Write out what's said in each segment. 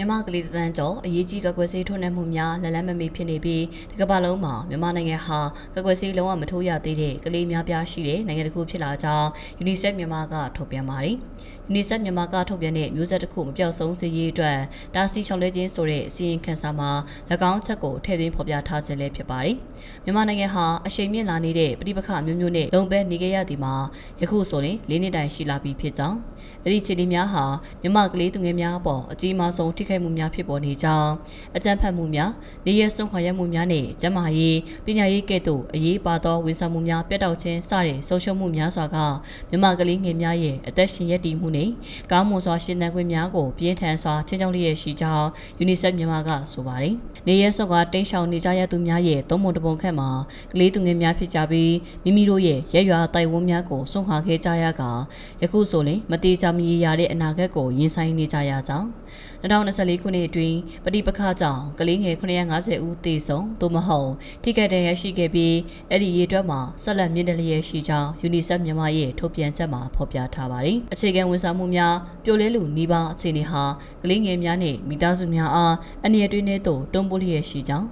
မြန်မာကလေးတန်းကျော်အရေးကြီးကကွယ်ဆေးထိုးနှံမှုများလက်လန်းမမီဖြစ်နေပြီးဒီကမ္ဘာလုံးမှာမြန်မာနိုင်ငံဟာကကွယ်ဆေးလုံးဝမထိုးရသေးတဲ့ကလေးများပြားရှိတဲ့နိုင်ငံတစ်ခုဖြစ်လာကြောင်း UNICEF မြန်မာကထုတ်ပြန်ပါတယ်။ UNICEF မြန်မာကထုတ်ပြန်တဲ့မျိုးဆက်တစ်ခုမပြောက်ဆုံးစေရေးအတွက်တာစီချောင်းလဲခြင်းဆိုတဲ့အစီရင်ခံစာမှာ၎င်းချက်ကိုထည့်သွင်းဖော်ပြထားခြင်းလည်းဖြစ်ပါတယ်။မြန်မာနိုင်ငံဟာအရှိန်မြင့်လာနေတဲ့ပြည်ပခမျိုးမျိုးနဲ့လုံပဲနေခဲ့ရသည်မှာယခုဆိုရင်၄နှစ်တိုင်ရှိလာပြီဖြစ်ကြောင်းအဲ့ဒီခြေအနေများဟာမြမကလေးသူငယ်များအပေါ်အကြီးမားဆုံးထိခိုက်မှုများဖြစ်ပေါ်နေကြောင်းအကြမ်းဖက်မှုများနေရဆုံးခွာရမှုများနဲ့ကျန်းမာရေးပညာရေးကဲ့သို့အရေးပါသောဝန်ဆောင်မှုများပြတ်တောက်ခြင်းစတဲ့ဆုံးရှုံးမှုများစွာကမြမကလေးငယ်များရဲ့အသက်ရှင်ရည်တည်မှုနဲ့ကောင်းမွန်စွာရှင်သန်ခွင့်များကိုပြင်းထန်စွာချင်းချောင်းလျက်ရှိကြောင်း UNICEF မြန်မာကဆိုပါတယ်။နေရဆုံးကတိန့်ရှောင်နေကြရသူများရဲ့သုံးပုံတစ်ပုံခန့်မှာကလေးသူငယ်များဖြစ်ကြပြီးမိမိတို့ရဲ့ရက်ရွာတိုင်ဝန်းများကိုစွန့်ခွာခဲ့ကြရကယခုဆိုရင်မတိကျမရေရာတဲ့အနာဂတ်ကိုရင်ဆိုင်နေကြရကြောင်း2024ခုနှစ်အတွင်းပဋိပက္ခကြောင့်ကလေးငယ်950ဦးသေဆုံးသို့မဟုတ်ထိခိုက်ဒဏ်ရာရှိခဲ့ပြီးအဲ့ဒီရေတွက်မှာဆက်လက်မြင့်တက်လျက်ရှိကြောင်း UNICEF မြန်မာရဲ့ထုတ်ပြန်ချက်မှာဖော်ပြထားပါတယ်။အခြေခံဝန်ဆောင်မှုများပြိုလဲလူနှီးပါအခြေအနေဟာကလေးငယ်များနဲ့မိသားစုများအားအနည်းအတွေ့နဲ့တို့တွန်းပို့လျက်ရှိကြောင်း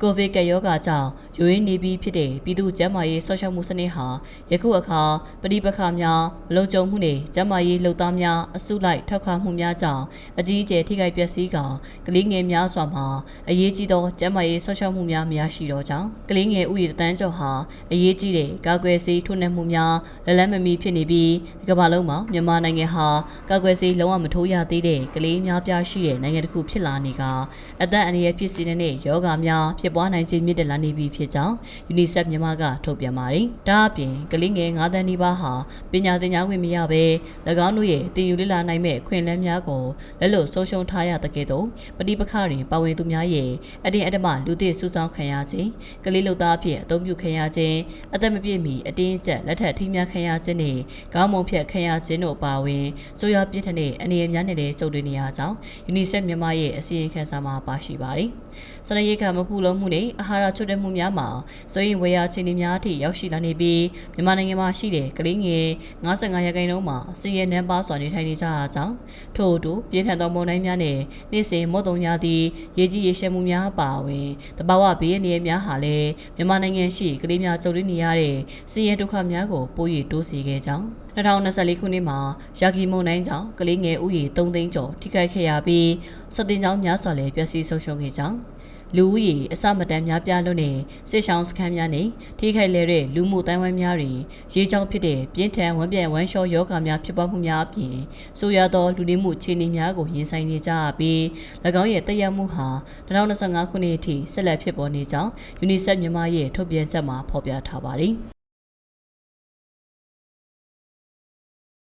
ကိုဗစ်ကပ်ရောဂါကြောင့်ရိုးရင်းနေပြီးဖြစ်တဲ့ပြည်သူ့ကျန်းမာရေးဆော့ရှောက်မှုစနစ်ဟာယခုအခါပဋိပက္ခများမလုံခြုံမှုနဲ့ကျန်းမာရေးလှုပ်သားများအစုလိုက်ထောက်ခံမှုများကြောင့်အကြီးအကျယ်ထိခိုက်ပျက်စီးကာကလေးငယ်များစွာမှာအရေးကြီးသောကျန်းမာရေးဆော့ရှောက်မှုများမရရှိတော့ကြောင်းကလေးငယ်ဥယျာဉ်တန်းကျော်ဟာအရေးကြီးတဲ့ကာကွယ်ဆေးထိုးနှံမှုများလက်လက်မမီဖြစ်နေပြီးဒီကမ္ဘာလုံးမှာမြန်မာနိုင်ငံဟာကာကွယ်ဆေးလုံးဝမထိုးရသေးတဲ့ကလေးများပြားရှိတဲ့နိုင်ငံတစ်ခုဖြစ်လာနေကအသက်အန္တရာယ်ဖြစ်စေတဲ့ယောဂများဖြစ်ပွားနိုင်ခြင်းမြင့်တက်လာနေပြီဖြစ်ကြောင်း UNICEF မြန်မာကထုတ်ပြန်ပါတယ်။ဒါအပြင်ကလေးငယ်9တန်းနီးပါးဟာပညာသင်ကြားခွင့်မရဘဲ၎င်းတို့ရဲ့တင်ယူလေ့လာနိုင်မဲ့ခွင့်လန်းများကိုလက်လို့ဆုံးရှုံးထားရတဲ့ကဲ့သို့ပဋိပက္ခတွင်ပါဝင်သူများရဲ့အတင်းအဓမ္မလူသစ်စုဆောင်းခံရခြင်းကလေးလူသားအဖြစ်အသုံးပြုခံရခြင်းအသက်မပြည့်မီအတင်းကျပ်လက်ထက်ထိမ်းများခံရခြင်းနဲ့ခေါင်းမုံဖြတ်ခံရခြင်းတို့ပါဝင်ဆိုရပြင်းထန်တဲ့အနေအများနဲ့လည်းကြုံတွေ့နေရကြောင်း UNICEF မြန်မာရဲ့အစီရင်ခံစာမှာပါရှိပါတယ်။စနရိတ်ကမပူလုံးမှုနဲ့အာဟာရချွတ်တဲ့မှုများမှာစိုးရင်ဝေယအခြေအနေများအထိရောက်ရှိလာနေပြီးမြန်မာနိုင်ငံမှာရှိတဲ့ကလေးငယ်55ရာခိုင်နှုန်းမှာစီရဲနန်းပါစွာနေထိုင်နေကြတာကြောင့်ထို့အတူပြင်းထန်သောမုန်တိုင်းများနဲ့နေ့စဉ်မုတ်တုံများသည့်ရေကြီးရေရှမ်းမှုများပါဝင်တဘာဝဘေးရန်တွေများဟာလည်းမြန်မာနိုင်ငံရှိကလေးများကြုံတွေ့နေရတဲ့စီရဲဒုက္ခများကိုပို၍တိုးစေခဲ့ကြောင်း2024ခုနှစ်မှာရာဂီမုန်တိုင်းကြောင့်ကလေးငယ်ဥယျာဉ်3သိန်းကျော်ထိခိုက်ခဲ့ရပြီးစတင်ကြောင်းများစွာလည်းပျက်စီးဆုံးရှုံးခဲ့ကြောင်း လူဦးရေအစမတန်များပြားလို့နဲ့စစ်ဆောင်စခန်းများနဲ့ထိခိုက်လဲတဲ့လူမှုတိုင်းဝန်းများတွေရေချောင်းဖြစ်တဲ့ပြင်းထန်ဝမ်းပြန်ဝမ်းလျှောယောဂများဖြစ်ပွားမှုများအပြင်ဆိုရသောလူနေမှုခြေအနေများကိုရင်ဆိုင်နေကြရပြီး၎င်းရဲ့တက်ရောက်မှုဟာ2025ခုနှစ်အထိဆက်လက်ဖြစ်ပေါ်နေကြောင်း UNICEF မြန်မာရဲ့ထုတ်ပြန်ချက်မှာဖော်ပြထားပါတယ်။